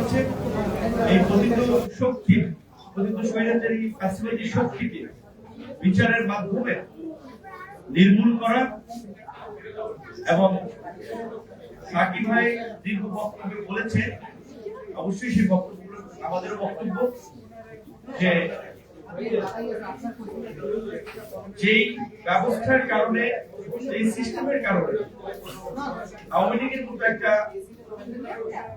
হচ্ছে এই পতিত শক্তি পতিত স্বৈরাচারী ফ্যাসিলিটি শক্তিকে বিচারের মাধ্যমে নির্মূল করা এবং সাকিব ভাই দীর্ঘ বক্তব্যে বলেছে অবশ্যই সেই বক্তব্য, আমাদেরও বক্তব্য, যে যেই ব্যবস্থার কারণে, এই সিস্টেমের কারণে আওয়ামী লীগের মতো একটা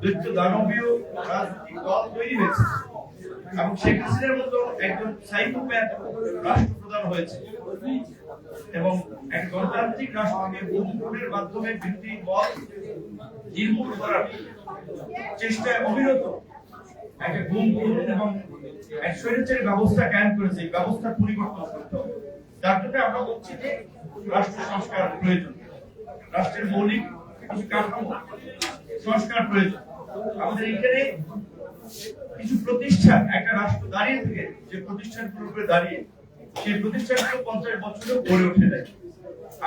দৈত্য দানবীয় রাজনৈতিক দল তৈরি হয়েছে। এবং শেখ হাসিনার মতো একজন সাইকোপ্যাথ রাষ্ট্রপ্রধান হয়েছে। এবং এক গণতান্ত্রিক রাষ্ট্রকে মাধ্যমে ভিত্তি বল নির্মূল করার চেষ্টায় অবিরত একটা গুম এবং এক স্বৈরাচারী ব্যবস্থা কায়েম করেছে ব্যবস্থার পরিবর্তন করতে হবে। জন্য আমরা বলছি যে রাষ্ট্র সংস্কার প্রয়োজন। রাষ্ট্রের মৌলিক কাঠামো সংস্কার প্রয়োজন। আমাদের এখানে কিছু প্রতিষ্ঠান, একটা রাষ্ট্র দাঁড়িয়ে থেকে যে প্রতিষ্ঠানগুলোর উপরে দাঁড়িয়ে সেই প্রতিষ্ঠানগুলো পঞ্চাশ বছরেও গড়ে ওঠে নাই।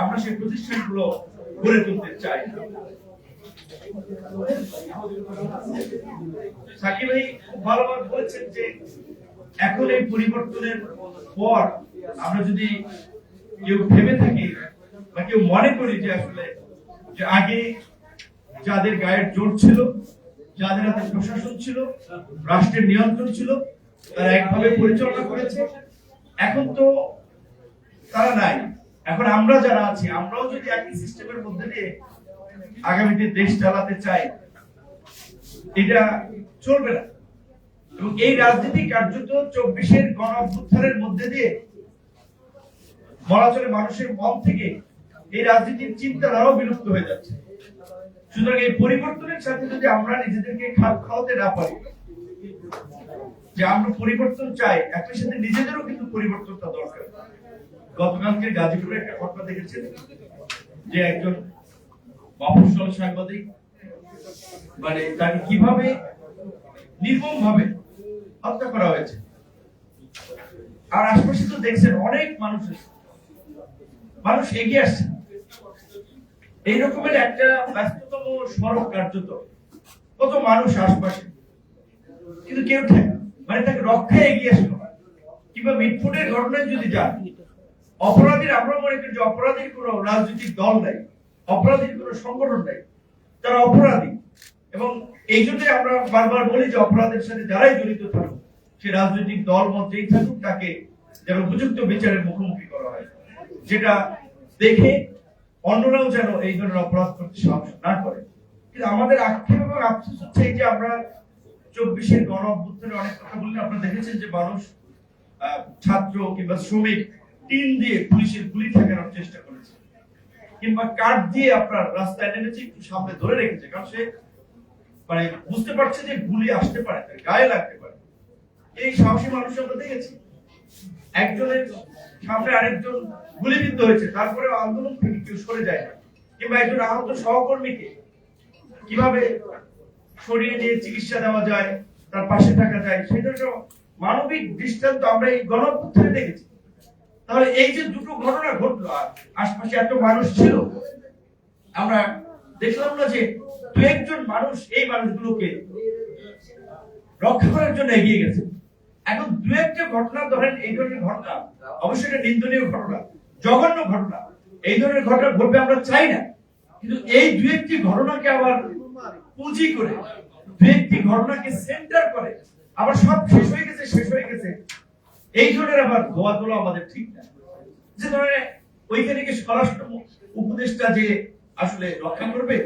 আমরা সেই প্রতিষ্ঠানগুলো গড়ে তুলতে চাই সাকিব ভাই ভালোভাবে বলেছেন যে এখন এই পরিবর্তনের পর আমরা যদি কেউ ভেবে থাকি বা কেউ মনে করি যে আসলে যে আগে যাদের গায়ের জোর ছিল, যাদের হাতে প্রশাসন ছিল, রাষ্ট্রের নিয়ন্ত্রণ ছিল, তারা একভাবে পরিচালনা করেছে। এখন তো তারা নাই। এখন আমরা যারা আছি, আমরাও যদি একই সিস্টেমের মধ্যে দিয়ে আগামীতে দেশ চালাতে চাই, এটা চলবে না। এবং এই রাজনীতি কার্যত চব্বিশের গণ অভ্যুত্থানের মধ্যে দিয়ে বলা চলে মানুষের মন থেকে এই রাজনীতির চিন্তাধারাও বিলুপ্ত হয়ে যাচ্ছে। সুতরাং এই পরিবর্তনের সাথে যদি আমরা নিজেদেরকে খাপ খাওয়াতে না পারি, যে আমরা পরিবর্তন চাই, একই সাথে নিজেদেরও কিন্তু পরিবর্তনটা দরকার। গতকালকে গাজীপুরে একটা ঘটনা দেখেছেন, যে একজন মফস্বল সাংবাদিক মানে তাকে কীভাবে নির্মম ভাবে হত্যা করা হয়েছে। আর আশপাশে তো দেখছেন অনেক মানুষ মানুষ এগিয়ে আসছে। এই রকমের একটা ব্যস্ততম সড়ক কার্যত কত মানুষ আশপাশে। কিন্তু কেউ মানে তাকে রক্ষায় এগিয়ে আসলো। কিংবা মিটফুটের ঘটনায় যদি যান, অপরাধীর আমরা মনে করি যে অপরাধীর কোনো রাজনৈতিক দল নাই। অপরাধীর কোনো সংগঠন নাই। তারা অপরাধী। এবং এই জন্যই আমরা বারবার বলি যে অপরাধের সাথে যারাই জড়িত থাকুক, সে রাজনৈতিক দল মধ্যেই থাকুক, তাকে যেন উপযুক্ত বিচারের মুখোমুখি করা হয়। যেটা দেখে অন্যরাও যেন এই ধরনের অপরাধ করতে সাহস না করে। কিন্তু আমাদের আক্ষেপ এবং আফসোস হচ্ছে এই যে আমরা চব্বিশের গণ অভ্যুত্থানে অনেক কথা বললেন আপনারা দেখেছেন যে মানুষ ছাত্র কিংবা শ্রমিক টিন দিয়ে পুলিশের গুলি ঠেকানোর চেষ্টা করেছে। কিংবা কাঠ দিয়ে আপনার রাস্তায় নেমেছে, একটু সামনে ধরে রেখেছে, কারণ সে মানে বুঝতে পারছে যে গুলি আসতে পারে, তার গায়ে লাগতে পারে। এই সাহসী মানুষ আমরা দেখেছি। একজনের সামনে আরেকজন গুলিবিদ্ধ হয়েছে তারপরে আন্দোলন থেকে কেউ সরে যায় না। কিংবা একজন আহত সহকর্মীকে কীভাবে সরিয়ে নিয়ে চিকিৎসা দেওয়া যায়, তার পাশে থাকা যায় সেটা মানবিক দৃষ্টান্ত আমরা এই গণঅভ্যুত্থানে দেখেছি। তাহলে এই যে দুটো ঘটনা ঘটলো আশপাশে এত মানুষ ছিল, আমরা দেখলাম না যে দু একজন মানুষ এই মানুষগুলোকে রক্ষা করার জন্য এগিয়ে গেছে। এখন দু একটা ঘটনা, ধরেন এই ধরনের ঘটনা, অবশ্যই এটা নিন্দনীয় ঘটনা, জঘন্য ঘটনা, এই ধরনের ঘটনা ঘটবে আমরা চাই না। কিন্তু এই দু একটি ঘটনাকে আবার পুঁজি করে, দু একটি ঘটনাকে সেন্টার করে, আবার সব শেষ হয়ে গেছে, শেষ হয়ে গেছে। এই ধরনের আবার ধোয়া তোলা আমাদের ঠিক না। যে ধরনের ওইখানে কি স্বরাষ্ট্র উপদেষ্টা যে আসলে রক্ষা করবে,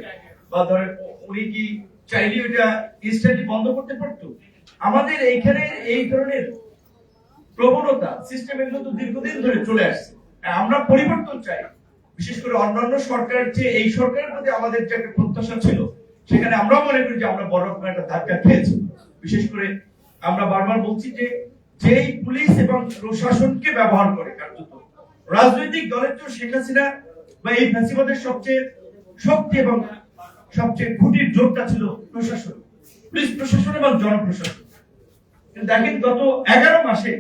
বা ধরেন উনি কি চাইলে ওইটা ইনস্ট্যান্টলি বন্ধ করতে পারতো? আমাদের এইখানে এই ধরনের প্রবণতা সিস্টেম এগুলো তো দীর্ঘদিন ধরে চলে আসছে। আমরা পরিবর্তন চাই। বিশেষ করে অন্যান্য সরকারের চেয়ে এই সরকারের প্রতি আমাদের যে একটা প্রত্যাশা ছিল, সেখানে আমরাও মনে করি যে আমরা বড় একটা ধাক্কা খেয়েছি। বিশেষ করে আমরা বারবার বলছি যে যেই পুলিশ এবং প্রশাসনকে ব্যবহার করে কার্যত। রাজনৈতিক দলের তো শেখ হাসিনা বা এই ফ্যাসিবাদের সবচেয়ে শক্তি এবং সবচেয়ে খুঁটির জোরটা ছিল প্রশাসন, পুলিশ প্রশাসন এবং জনপ্রশাসন। দেখেন গত এগারো মাসে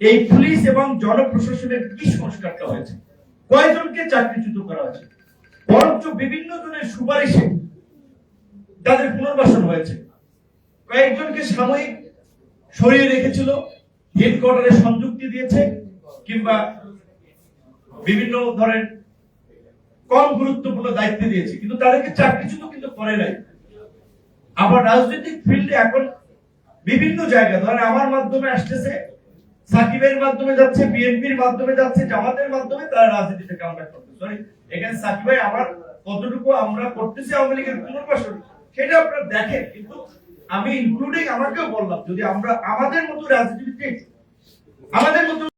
এই পুলিশ এবং জনপ্রশাসনের কি সংস্কারটা হয়েছে? কয়জনকে চাকরিচ্যুত করা হয়েছে? বরঞ্চ বিভিন্ন জনের সুপারিশে তাদের পুনর্বাসন হয়েছে। কয়েকজনকে সাময়িক সরিয়ে রেখেছিল হেডকোয়ার্টারে সংযুক্তি দিয়েছে, কিংবা বিভিন্ন ধরেন কম গুরুত্বপূর্ণ দায়িত্ব দিয়েছে। কিন্তু তাদেরকে চাকরিচ্যুত কিন্তু করে নাই। আবার রাজনৈতিক ফিল্ডে এখন বিভিন্ন জায়গা ধরেন আমার মাধ্যমে আসতেছে, সাকিবের মাধ্যমে যাচ্ছে, বিএনপির মাধ্যমে যাচ্ছে, জামাতের মাধ্যমে তারা রাজনীতিতে কামব্যাক করতে সরি এখানে সাকিব ভাই, আমার কতটুকু আমরা করতেছি আওয়ামী লীগের পুনর্বাসন, সেটা আপনারা দেখেন, কিন্তু আমি ইনক্লুডিং আমাকেও বললাম যদি আমরা আমাদের মতো রাজনীতিবিদ আমাদের মতো